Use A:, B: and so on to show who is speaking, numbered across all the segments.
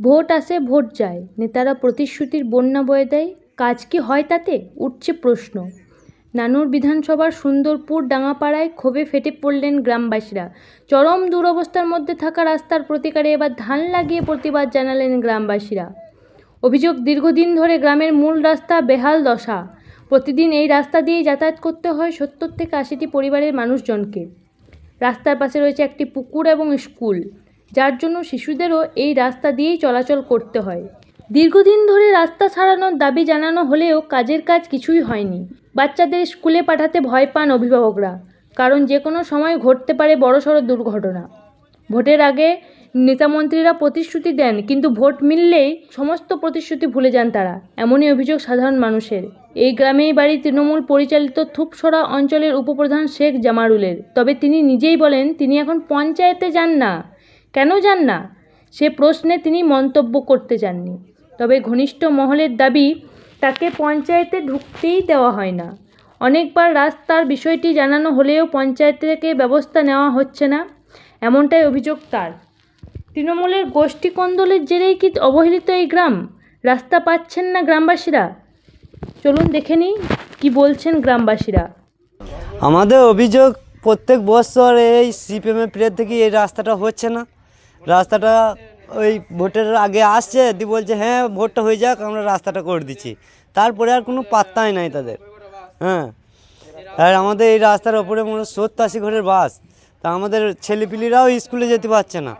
A: Vote আসে, vote যায়। নেতারা প্রতিশ্রুতির বন্যা বয়ে দেয়। কাজ কি হয় তাতে? উঠছে প্রশ্ন। নানুর বিধানসভার সুন্দরপুর ডাঙাপাড়ায় ক্ষোভে ফেটে পড়লেন গ্রামবাসীরা। চরম দুরবস্থার মধ্যে থাকা রাস্তার প্রতিকারে এবার ধান লাগিয়ে প্রতিবাদ জানালেন গ্রামবাসীরা। অভিযোগ, দীর্ঘদিন ধরে গ্রামের মূল রাস্তা বেহাল দশা। প্রতিদিন এই রাস্তা দিয়েই যাতায়াত করতে হয় সত্তর থেকে আশিটি পরিবারের মানুষজনকে। রাস্তার পাশে রয়েছে একটি পুকুর এবং স্কুল। যার জন্য শিশুদেরও এই রাস্তা দিয়েই চলাচল করতে হয়। দীর্ঘদিন ধরে রাস্তা ছাড়ানোর দাবি জানানো হলেও কাজের কাজ কিছুই হয়নি। বাচ্চাদের স্কুলে পাঠাতে ভয় পান অভিভাবকরা, কারণ যে কোনো সময় ঘটতে পারে বড়সড় দুর্ঘটনা। ভোটের আগে নেতামন্ত্রীরা প্রতিশ্রুতি দেন, কিন্তু ভোট মিললেই সমস্ত প্রতিশ্রুতি ভুলে যান তারা, এমনই অভিযোগ সাধারণ মানুষের। এই গ্রামেই বাড়ি তৃণমূল পরিচালিত থুপসরা অঞ্চলের উপপ্রধান শেখ জামারুলের। তবে তিনি নিজেই বলেন, তিনি এখন পঞ্চায়েতে যান না। কেন যান না? সে প্রশ্নে তিনি মন্তব্য করতে চাননি তবে ঘনিষ্ঠ মহলের দাবি, তাকে পঞ্চায়েতে ঢুকতেই দেওয়া হয় না। অনেকবার রাস্তার বিষয়টি জানানো হলেও পঞ্চায়েত থেকে ব্যবস্থা নেওয়া হচ্ছে না, এমনটাই অভিযোগ তার। তৃণমূলের গোষ্ঠী কোন্দলের জেরেই কি অবহেলিত এই গ্রাম? রাস্তা পাচ্ছেন না গ্রামবাসীরা? চলুন দেখে নিই কী বলছেন গ্রামবাসীরা।
B: আমাদের অভিযোগ, প্রত্যেক বছর এই সিপিএমের প্লেয়ার থেকে এই রাস্তাটা হচ্ছে না। রাস্তাটা ওই ভোটের আগে আসছে, দি বলছে হ্যাঁ ভোটটা হয়ে যাক, আমরা রাস্তাটা করে দিচ্ছি। তারপরে আর কোনো পাত্তাই নাই তাদের। হ্যাঁ। আর আমাদের এই রাস্তার ওপরে মনে সত্তর আশি ঘরের বাস। তা আমাদের ছেলেপিলিরাও স্কুলে যেতে পারছে না।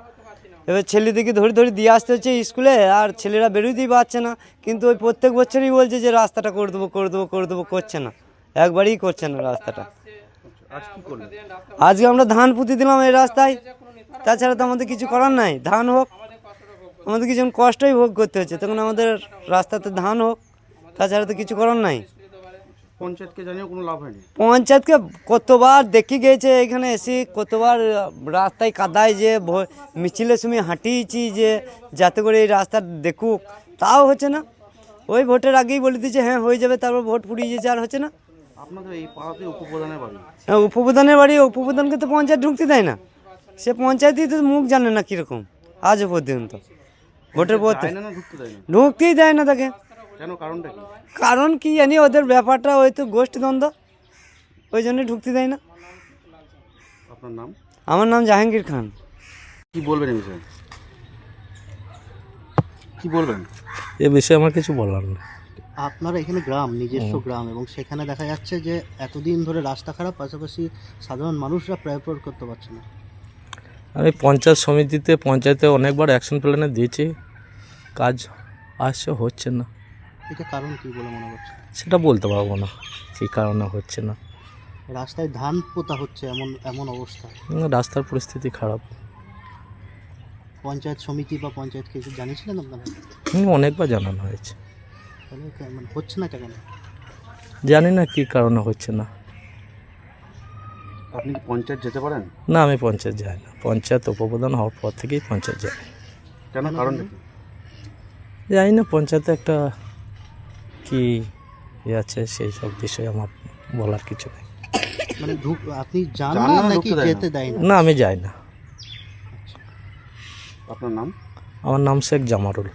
B: এবার ছেলেদেরকে ধরে ধরে দিয়ে আসতে হচ্ছে স্কুলে, আর ছেলেরা বেরোতেই পারছে না। কিন্তু ওই প্রত্যেক বছরই বলছে যে, রাস্তাটা করে দেবো করে দেবো করে দেবো, করছে না। একবারই করছে না রাস্তাটা। আজকে আমরা ধান পুঁতে দিলাম এই রাস্তায়। তাছাড়া তো আমাদের কিছু করার নাই। ধান হোক আমাদের কিছু কষ্টই ভোগ করতে হচ্ছে তখন আমাদের রাস্তাতে ধান হোক তাছাড়া তো কিছু করার নাই।
C: পঞ্চায়েতকে জানিয়েও কোনো লাভ হয়নি।
B: পঞ্চায়েতকে কতবার দেখি গিয়েছে এখানে এসে কতবার রাস্তায় কাদায় যে ভ- মিছিলের সময় হাঁটিয়েছি যে যাতে করে এই রাস্তা দেখুক তাও হচ্ছে না। ওই ভোটের আগেই বলে দিচ্ছে হ্যাঁ হয়ে যাবে তারপর ভোট পুড়িয়ে যাচ্ছে আর হচ্ছে না।
C: আপনাদের এই পাড়াতে উপপ্রধানের বাড়ি?
B: হ্যাঁ, উপপ্রধানের বাড়ি উপপ্রধানকে তো পঞ্চায়েত ঢুকতে দেয় না। সে পঞ্চায়েতই তো মুখ জানে না কীরকম আজও পর্যন্ত। ভোটের পর ঢুকতেই দেয় না তাকে।
C: কেন কারণটা কি?
B: কারণ কি জানি ওদের ব্যাপারটা ওই তো গোষ্ঠীদ্বন্দ্ব ওই জন্যই ঢুকতে দেয় না।
C: আপনার নাম?
B: আমার নাম জাহাঙ্গীর খান।
C: কি বলবেন এই বিষয়ে? কি বলবেন?
D: এ বিষয়ে আমার কিছু বলার নেই।
E: আপনার এখানে গ্রাম নিজস্ব গ্রাম এবং সেখানে দেখা যাচ্ছে যে এতদিন ধরে রাস্তা খারাপ পাশাপাশি সাধারণ মানুষরা প্রায় প্রয়োগ করতে পারছে না।
D: আমি পঞ্চায়েত সমিতিতে পঞ্চায়েতে অনেকবার অ্যাকশন প্ল্যানে দিয়েছি। কাজ আসছে হচ্ছে না।
E: এটা কারণ কি বলে মনে করছে
D: সেটা বলতে পারব না কী কারণে হচ্ছে না।
E: রাস্তায় ধান পোতা হচ্ছে এমন এমন অবস্থা।
D: রাস্তার পরিস্থিতি খারাপ।
E: পঞ্চায়েত সমিতি বা পঞ্চায়েতকে কিছু জানিয়েছিলেন আপনারা?
D: অনেকবার জানানো হয়েছে।
E: তাহলে মানে হচ্ছে না কেন?
D: জানি না কী কারণে হচ্ছে না।
C: আপনি কি পঞ্চায়েত যেতে পারেন?
D: না আমি পঞ্চায়েত যাই না। পঞ্চায়েত উপপ্রধান হওয়ার পর থেকেই পঞ্চায়েত যাই।
C: কেন কারণটা কি?
D: জানি না পঞ্চায়েতে একটা কি ইয়ে আছে সেই সব বিষয়ে আমার বলার কিছু নেই।
E: মানে ঢুক আপনি যান নাকি? যেতে দেয় না?
D: না আমি যাই না।
C: আপনার নাম?
D: আমার নাম শেখ জামারুল।